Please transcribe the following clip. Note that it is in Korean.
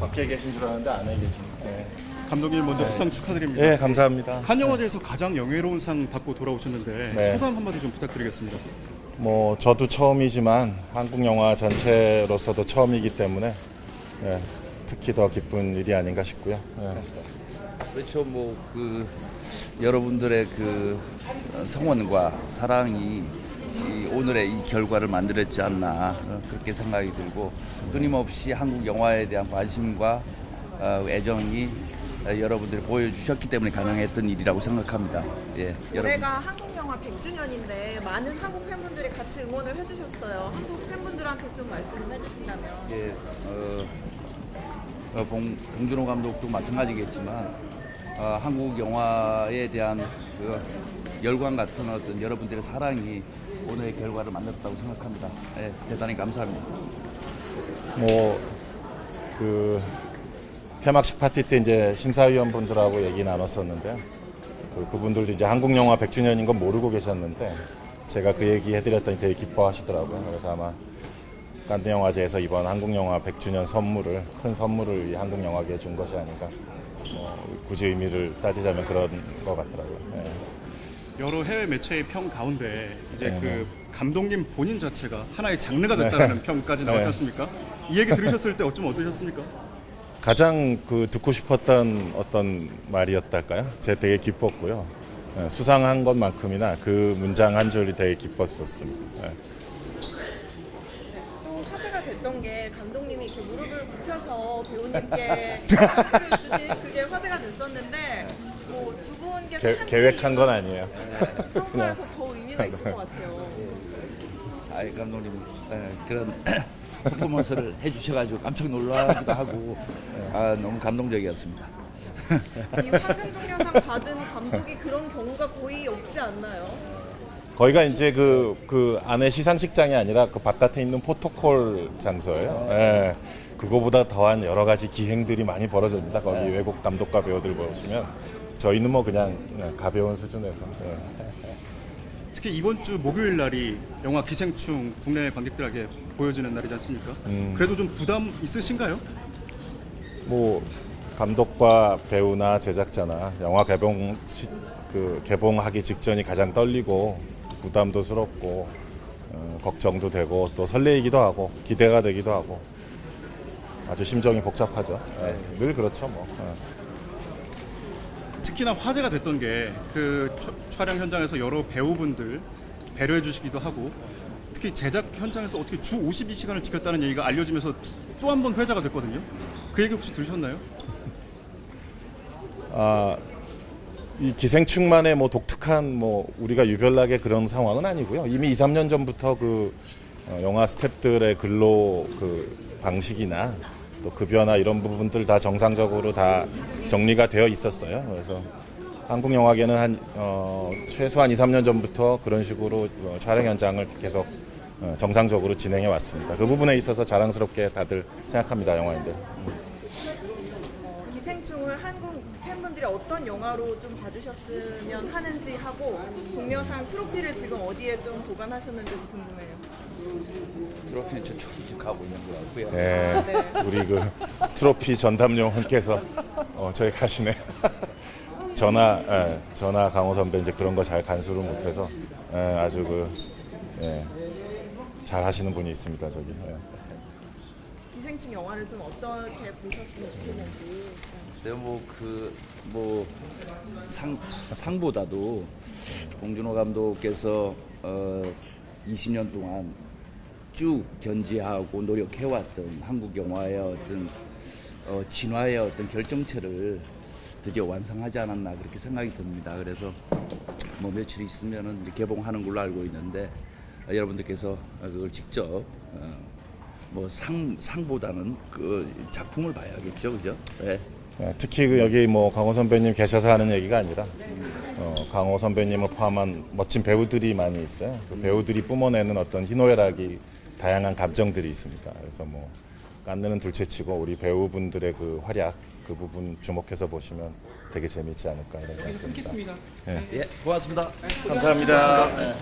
밖에 계신 줄 알았는데 안에 계시네요. 네. 감독님 먼저 수상 축하드립니다. 네, 감사합니다. 칸 영화제에서 가장 영예로운 상 받고 돌아오셨는데 네. 소감 한마디 좀 부탁드리겠습니다. 뭐 저도 처음이지만 한국 영화 전체로서도 처음이기 때문에 예, 특히 더 기쁜 일이 아닌가 싶고요. 예. 그렇죠. 뭐 그 여러분들의 그 성원과 사랑이 이 오늘의 이 결과를 만들었지 않나 어, 그렇게 생각이 들고 끊임없이 한국 영화에 대한 관심과 어, 애정이 어, 여러분들이 보여주셨기 때문에 가능했던 일이라고 생각합니다. 예. 올해가 한국 영화 100주년인데 많은 한국 팬분들이 같이 응원을 해주셨어요. 한국 팬분들한테 좀 말씀을 해주신다면. 예, 어, 어, 봉, 봉준호 감독도 마찬가지겠지만 어, 한국 영화에 대한 그 열광 같은 어떤 여러분들의 사랑이 오늘의 결과를 만들었다고 생각합니다. 예, 대단히 감사합니다. 뭐그 폐막식 파티 때 이제 심사위원분들하고 얘기 나눴었는데요. 그 그분들도 이제 한국 영화 100주년인 건 모르고 계셨는데 제가 그 얘기 해드렸더니 되게 기뻐하시더라고요. 그래서 아마 칸드 영화제에서 이번 한국 영화 100주년 선물을 큰 선물을 이 한국 영화계에 준 것이 아닌가. 뭐 굳이 의미를 따지자면 그런 것 같더라고요. 예. 여러 해외 매체의 평 가운데 이제 네, 그 감독님 본인 자체가 하나의 장르가 됐다는 평까지 나왔지 네. 않습니까? 이 얘기 들으셨을 때좀 어떠셨습니까? 가장 그 듣고 싶었던 어떤 말이었달까요? 제가 되게 기뻤고요. 예, 수상한 것만큼이나 그 문장 한 줄이 되게 기뻤었습니다. 예. 또 화제가 됐던 게 감독님이 이렇게 무릎을 굽혀서 배우님께 주신 그게 화제가 됐었는데 뭐 두 분께서 계, 한뒤 계획한 건 아니에요. 선물해서 더 의미가 있을 것 같아요. 아이 감독님 예, 그런 퍼포먼스를 해주셔가지고 깜짝 놀라기도 하고 아, 너무 감동적이었습니다. 이 황금 종려상 받은 감독이 그런 경우가 거의 없지 않나요? 거기가 이제 그, 그 안에 시상식장이 아니라 그 바깥에 있는 포토콜 장소예요. 예. 그거보다 더한 여러 가지 기행들이 많이 벌어집니다. 거기 외국 감독과 배우들 보시면 저희는 뭐 그냥, 그냥 가벼운 수준에서. 예. 특히 이번 주 목요일 날이 영화 기생충 국내 관객들에게 보여지는 날이지 않습니까? 음. 그래도 좀 부담 있으신가요? 뭐 감독과 배우나 제작자나 영화 개봉 시, 그 개봉하기 직전이 가장 떨리고 부담도 스럽고 어, 걱정도 되고 또 설레이기도 하고 기대가 되기도 하고 아주 심정이 복잡하죠. 예, 늘 그렇죠 뭐. 예. 특히나 화제가 됐던 게 그 촬영 현장에서 여러 배우분들 배려해 주시기도 하고 특히 제작 현장에서 어떻게 주 52시간을 지켰다는 얘기가 알려지면서 또 한 번 회자가 됐거든요. 그 얘기 혹시 들으셨나요? 아, 이 기생충만의 뭐 독특한 뭐 우리가 유별나게 그런 상황은 아니고요. 이미 2, 3년 전부터 그 어, 영화 스탭들의 근로 그 방식이나 또 급여나 이런 부분들 다 정상적으로 다 정리가 되어 있었어요. 그래서 한국 영화계는 한 어, 최소한 2, 3년 전부터 그런 식으로 어, 촬영 현장을 계속 어, 정상적으로 진행해 왔습니다. 그 부분에 있어서 자랑스럽게 다들 생각합니다, 영화인들. 어, 기생충을 한국 팬분들이 어떤 영화로 좀 봐주셨으면 하는지 하고 동료상 트로피를 지금 어디에 좀 보관하셨는지 궁금해요. 트로피는 저쪽으로 지금 가고 있는 것 같고요. 네, 네. 우리 그 트로피 전담요원께서 어, 저희 가시네. 전화, 예, 전화 강호 선배 이제 그런 거 잘 간수를 못해서 예, 아주 그 예, 잘 하시는 분이 있습니다 저기. 예. 기생충 영화를 좀 어떻게 보셨으면 좋겠는지. 글쎄요, 뭐 그 뭐 상 상보다도 봉준호 감독께서 어 20년 동안 쭉 견지하고 노력해왔던 한국 영화의 어떤 어 진화의 어떤 결정체를 드디어 완성하지 않았나 그렇게 생각이 듭니다. 그래서 뭐 며칠 있으면은 이제 개봉하는 걸로 알고 있는데 어, 여러분들께서 그걸 직접 어, 뭐상 상보다는 그 작품을 봐야겠죠, 그죠? 네. 예, 특히 그 여기 뭐 강호 선배님 계셔서 하는 얘기가 아니라 어, 강호 선배님을 포함한 멋진 배우들이 많이 있어요. 그 배우들이 뿜어내는 어떤 희노애락이 다양한 감정들이 있습니다. 그래서 뭐 깐느는 둘째치고 우리 배우분들의 그 활약 그 부분 주목해서 보시면 되게 재밌지 않을까 이런 생각이 듭니다. 끊겠습니다. 예, 고맙습니다. 감사합니다.